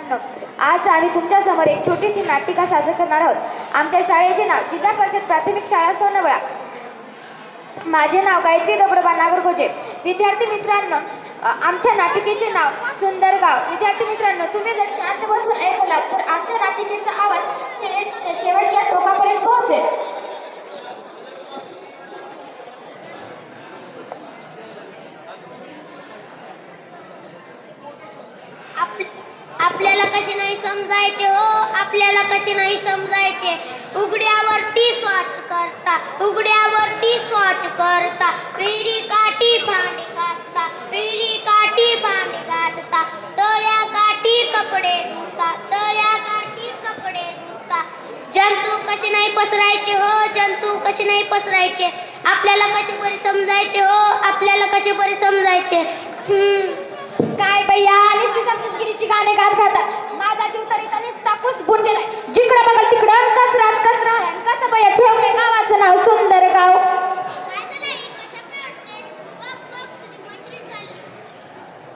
मित्रांनो आज आम्ही तुमच्यासमोर एक छोटीशी नाटिका सादर करणार आहोत. आमच्या शाळेचे नाव जिल्हा परिषद प्राथमिक शाळा सोनवळा. माझे नाव गायत्री दबरोबा नागरगोजे. विद्यार्थी मित्रांनो आमच्या नाटिकेचे नाव सुंदर गाव. विद्यार्थी मित्रांनो तुम्ही जर शांत बसून ऐकला तर आमच्या नाटिकेचा आवाज शेवटच्या टोकापर्यंत पोहोचेल. आपल्याला कसे नाही समजायचे हो? आपल्याला कसे नाही समजायचे? उघड्यावरती स्वाच करता उघड्यावरती स्वाच करता. फेरी काठी भांडी घासता फेरी काठी भांडी घासता. तळ्या काठी कपडे धुता तळ्या काठी कपडे धुता. जंतू कसे नाही पसरायचे हो? जंतू कसे नाही पसरायचे? आपल्याला कसे बरे समजायचे हो? आपल्याला कसे बरे समजायचे? हम्म. काय भैया नुसती समजूतगिरीची गाणे गात खातात माझा जीव तरी तरी गुण गेलाय. जिकडे बघाल तिकडं कचरा कचरा आहे. कसं भैया ठेवलंय गावाचं नाव सुंदर गाव.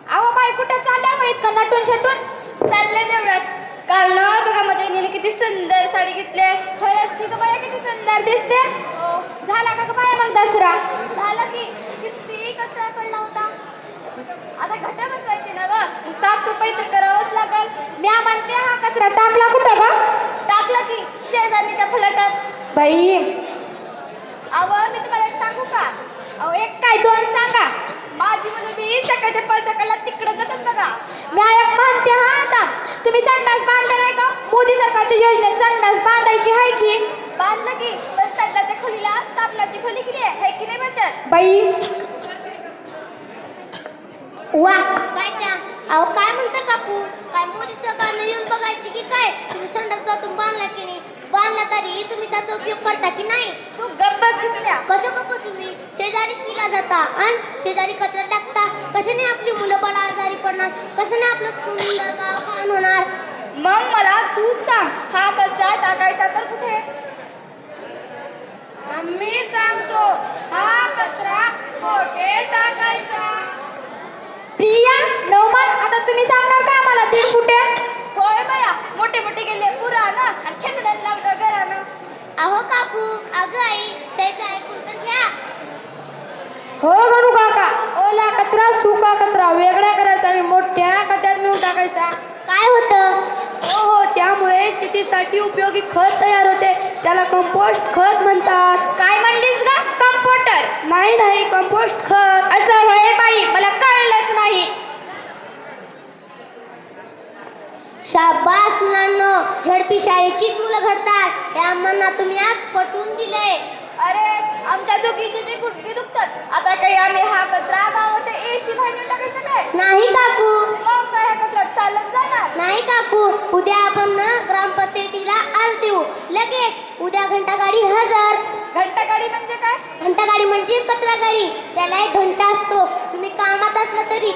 अहो बाई कुठे चालल्या हो इतकं नटून छटून? चालले देवळात. काल ना बघा मध्ये नेली किती सुंदर साडी घेतली खरंच ती बाया किती सुंदर दिसते. झाला का बाया मग दसरा? झालं की. किती कचरा पडला होता. आता घटा बसवायचे ना ग. साफसफाई तर करावंच लागल. म्या म्हणते हा कचरा टाकला कुठं का टाकला की शेजारीच्या फलाटात बाई. अहो मी तुम्हाला एक सांगू का? अहो एक काय दोन सांगा. माझी मुलं मी सकाळच्या पाच सकाळला तिकडं जातात बघा. मी एक म्हणते हा आता. तुम्ही संडास बांधलं नाही का? मोदी सरकारच्या योजनेत संडास बांधायची आहे की? बांधलं की पण संडासच्या खोलीला स्थापनाची खोली किती आहे. है की नाही म्हणतात? बाई. वा. काय अहो काय म्हणता काकू? काय मोदी सरकारनं येऊन बघायची की काय? तुम्ही संडास बाथरूम बांधला की नाही? बांधला तरी तुम्ही त्याचा उपयोग करता की नाही? तू गप्पच दिसल्या. कसं कसं तुम्ही? शेजारी शिला जाता आणि शेजारी कचरा टाकता. कशाने आपली मुलं बाळा आजारी पडणार? कशाने आपलं सुंदर गाव होणार? मग मला तू सांग हा कचरा टाकायचा तर कुठे? मी सांगतो हा कचरा कुठे टाकायचा? प्रिया नवमान आता तुम्ही सांगणार का मला दीड कुठे होय बया मोठे मोठे गेले पुराण आणि खेकड्यात लावलं घरानं. अहो काकू अगं आई त्याचं ऐकून तर घ्या. हो गणू काका ओला कचरा सुका कचरा वेगळा करायचा आणि मोठ्या कट्यात मिळून टाकायचा. काय होतं? हो हो त्यामुळे शेतीसाठी उपयोगी खत तयार होते. त्याला कंपोस्ट खत म्हणतात. काय म्हणलीस का कंपोस्टर नाही नाही कंपोस्ट खत. असं होय बाई मला कळलंच नाही शाबास मुलांनो झडपी शाळेचीच मुलं घडतात. या आम्हाला तुम्ही आज पटवून दिले अरे आमच्या दोघीची बी गुडघे दुखतात. आता काही आम्ही हा कचरा गावात एसी भांडून टाकायचं काय? नाही काकू. मग काय हा कचरा चालत जाणार. नाही काकू. उद्या आपण ना ग्रामपंचायतीला आज देऊ. लगेच. उद्या घंटा गाडी हजर. घंटा गाडी म्हणजे काय? घंटा गाडी म्हणजे कचरा गाडी त्याला एक घंटा असतो तुम्ही कामात असलं तरी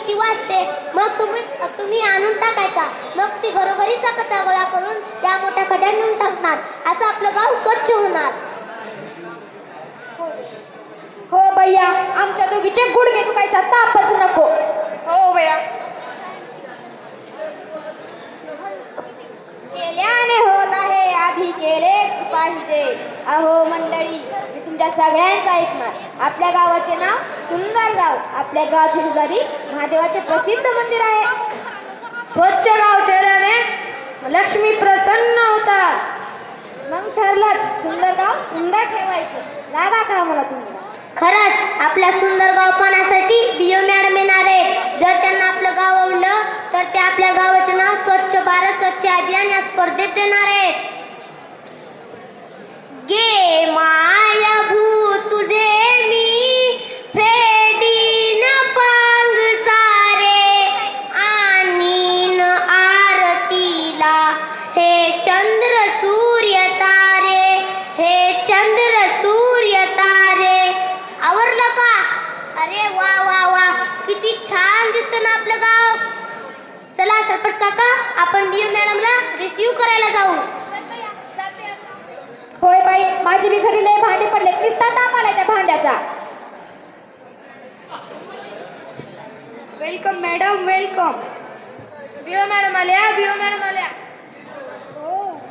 ती. मग तुम्ही तुम्ही आणून टाकायचा. मग ती घरोघरीचा कचरा गोळा करून त्या मोठ्या खड्यात नेऊन टाकणार. असं आपलं गाव स्वच्छ होणार. हो. हो भैया. आमच्या दोघीचे गुडघे दुखायचा तापच नको. हो भैया. केल्याने होत आहे आधी केलेच पाहिजे. अहो मंडळी मी तुमच्या सगळ्यांचं ऐकणार आपल्या गावाचे नाव सुंदर गाव आपल्या गावाच्या शेजारी महादेवाचे प्रसिद्ध मंदिर आहे. स्वच्छ गाव केल्याने लक्ष्मी प्रसन्न होतात. मग ठरलंच सुंदर गाव सुंदर ठेवायचं. लागा का मला तुम्ही? खरंच आपल्या सुंदर गाव पाहण्यासाठी बिओ मॅडम येणार आहे. जर त्यांना आपलं गाव आवडलं तर ते आपल्या गावाचे नाव स्वच्छ भारत स्वच्छ अभियान या स्पर्धेत देणार आहेत. चंद्र सूर्य तारे हे चंद्र सूर्य तारे. आवरलं का? अरे वा वा वा. किती छान दिसतं ना आपलं गाव. चला सरपट काका आपण बिओ मॅडमला रिसिव्ह करायला जाऊ. होय बाई माझी मी घरी लय भांडे पडले. किस्ता ताप आलाय त्या भांड्याचा. वेलकम मॅडम वेलकम बिओ मॅडम आल्या? बिओ मॅडम आल्या?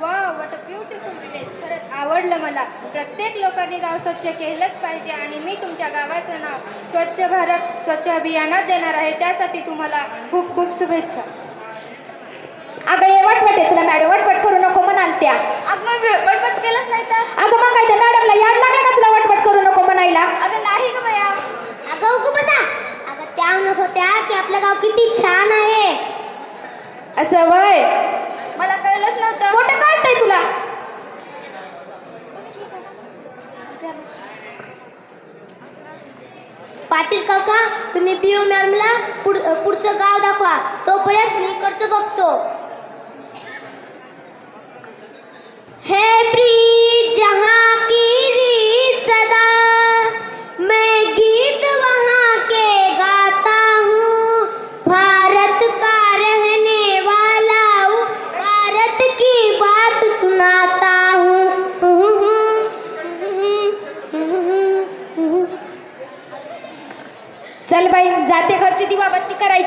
वा वॉट अ ब्युटिफुल विलेज खरंच आवडलं मला. प्रत्येक लोकांनी गाव स्वच्छ केलंच पाहिजे आणि मी तुमच्या गावाचं नाव स्वच्छ भारत स्वच्छ अभियानात देणार आहे. त्यासाठी तुम्हाला खूप खूप शुभेच्छा. अगं हे वटवट आहे तुला मॅडम. वटवट करू नको म्हणाल त्या अगं मी पटपट केलंच नाही तर? अगं मग काय त्या मॅडमला याड लागला का तुला वटवट करू नको म्हणायला अगं नाही ग बया अगं उगू बसा अगं त्या म्हणत होत्या की आपलं गाव किती छान आहे असं वय मला कळलंच नव्हतं मोठं कळतंय तुला पाटील काका तुम्ही पीओ मॅमला पुढ पुढचं गाव दाखवा. तोपर्यंत मी इकडचं बघतो.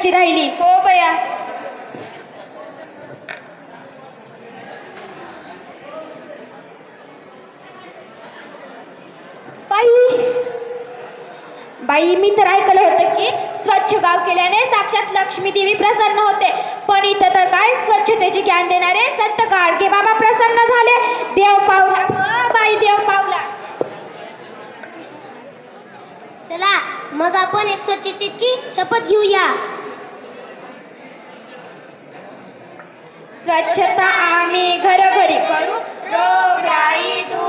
करायची राहिली. हो बया. बाई. बाई मी तर ऐकलं होतं की स्वच्छ गाव केल्याने साक्षात लक्ष्मी देवी प्रसन्न होते. पण इथं तर काय स्वच्छतेचे ज्ञान देणारे संत गाडगे बाबा प्रसन्न झाले. देव पावला. हो बाई देव पावला. चला मग आपण एक स्वच्छतेची शपथ घेऊया. स्वच्छता आम्ही घरोघरी करू रोगराई दूर